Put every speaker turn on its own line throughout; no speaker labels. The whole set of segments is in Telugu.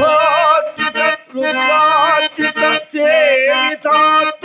Oh, to the Lord, to the Savior.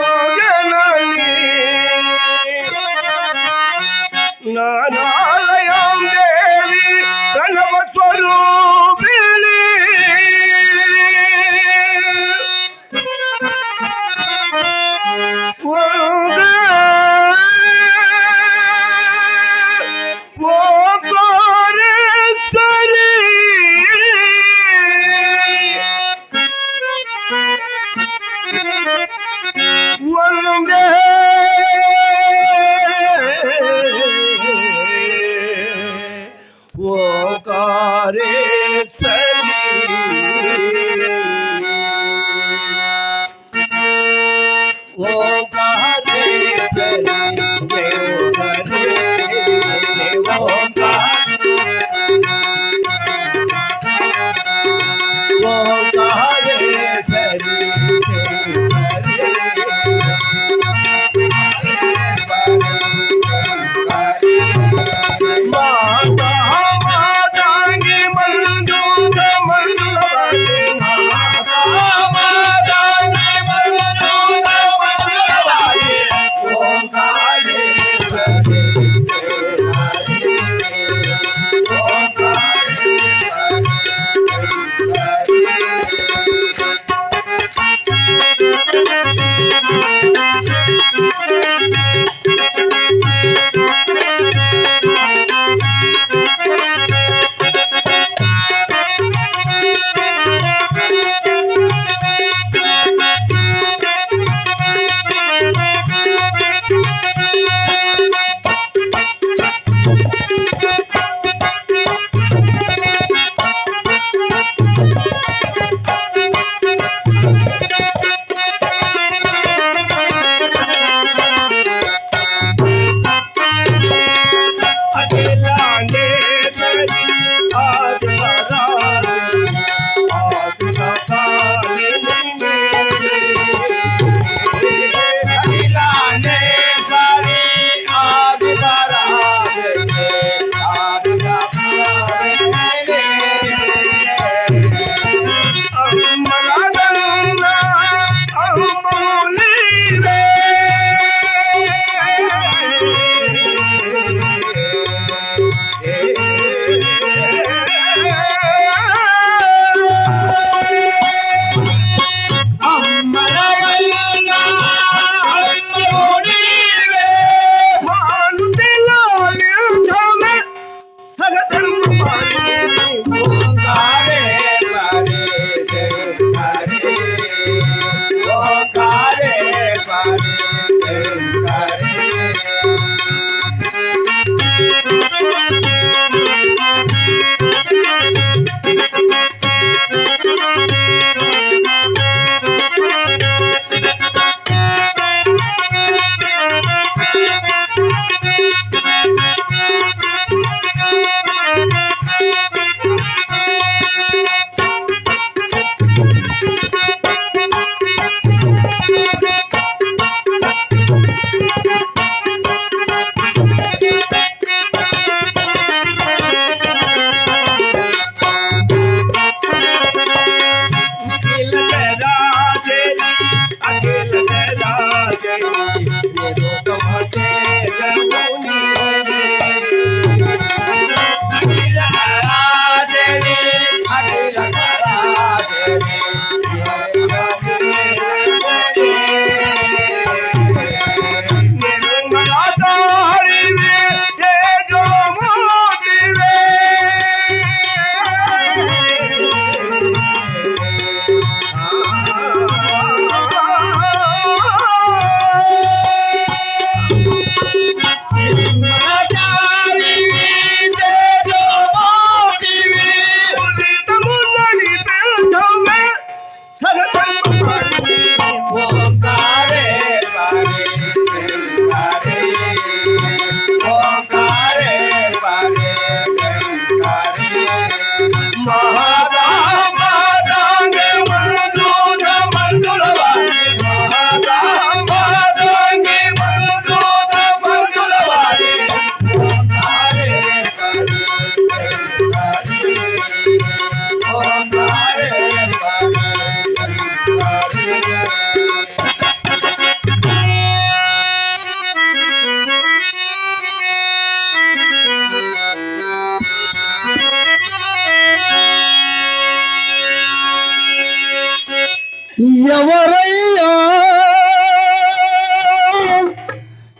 ఎవరయ్యా?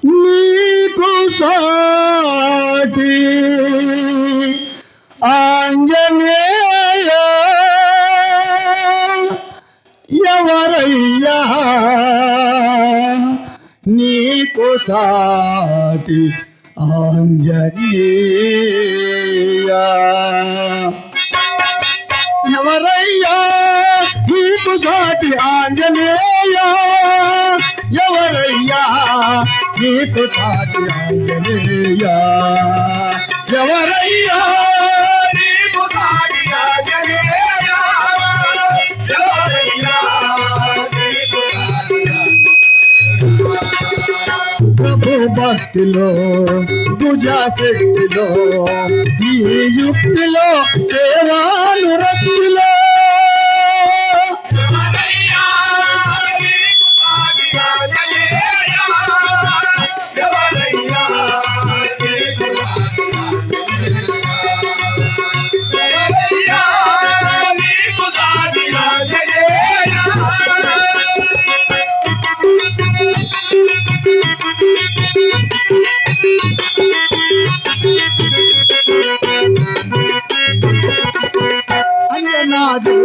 నీకు సాటి ఆంజనేయ. ఎవరయ్యా? నీకు సాటి నీకు సాటి ఆంజనేయ ఎవరయ్యా నీకు సాటి ఆంజనేయ ఎవరయ్యా
నీకు సాటి ఆంజనేయ ఎవరయ్యా నీకు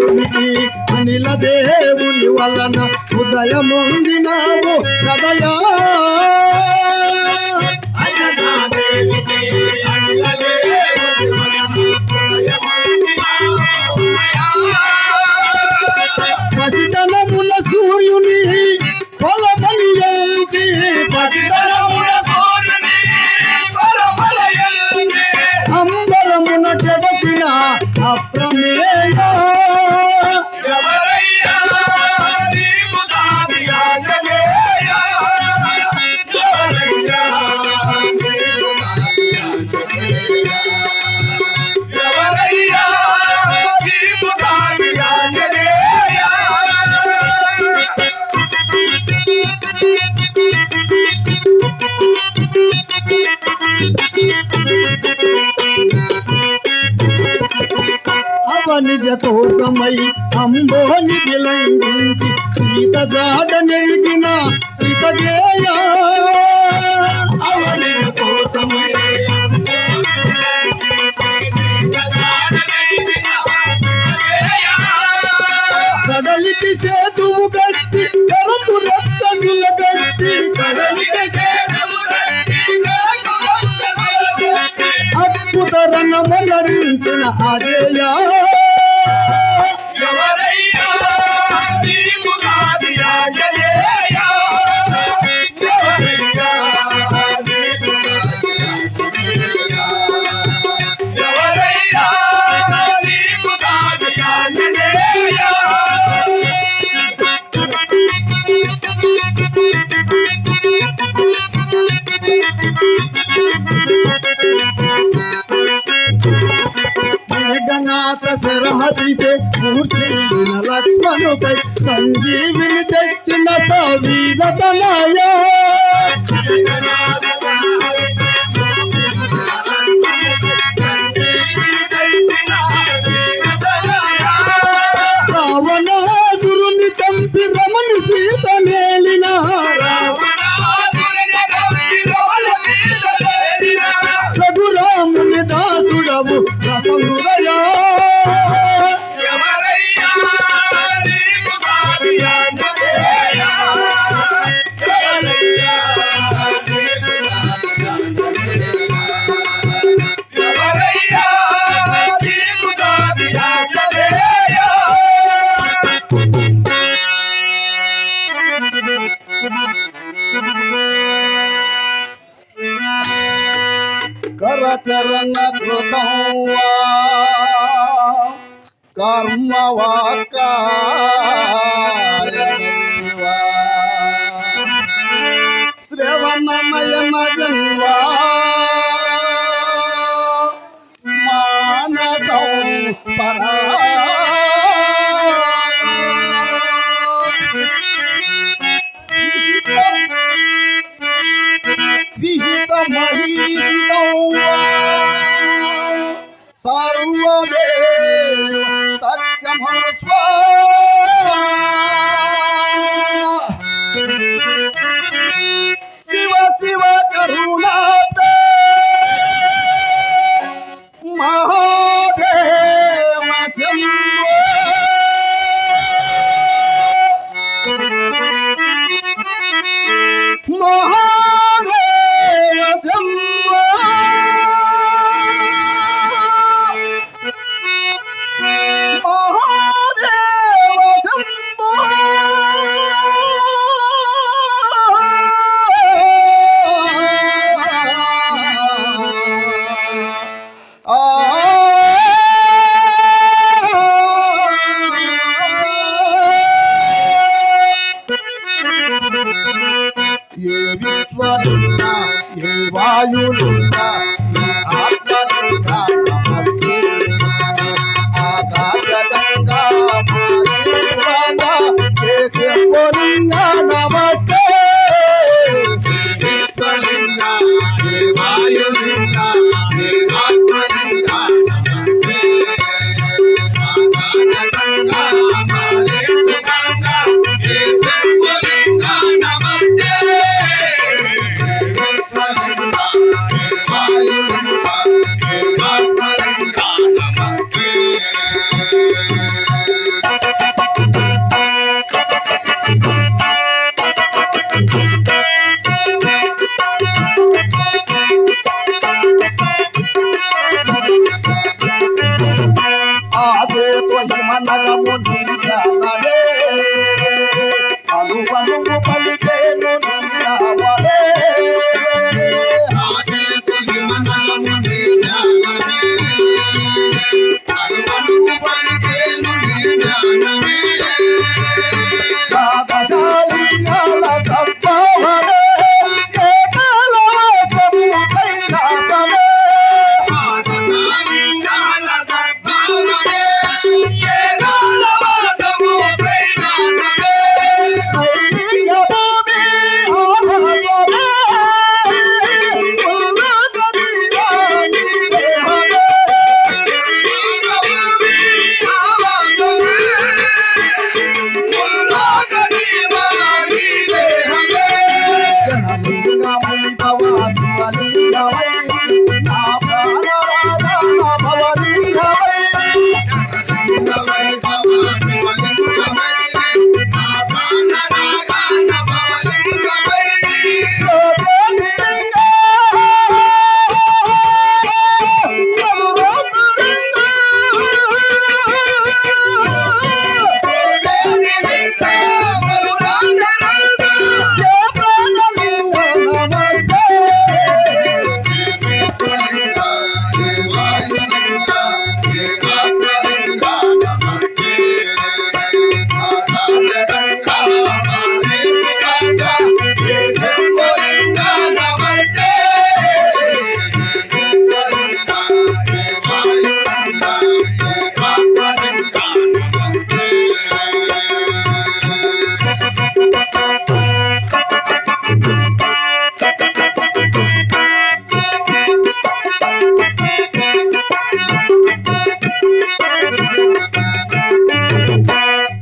అంజనాదేవికి అనిల దేవుని వలన కదయా
అన్నదాదేవికి అన్నదేవుని
పసితనముల సూర్యుని అవనిజ కోసమై అంబోని విలంఘించి సీత జాడ నెరిగిన సీతగేయ.
అవని కోసమే
కడలికి సేతువు గట్టి కరకు రక్తజుల గట్టి కడలికి అద్భుత రణమలరించిన అజయ. తీసే మూర్తిల్లిన లక్ష్మణుకై సంజీవిని తెచ్చిన సవీరత నాయా శ్రవణ నయన జన్వా మానసం పరా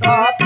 Bye.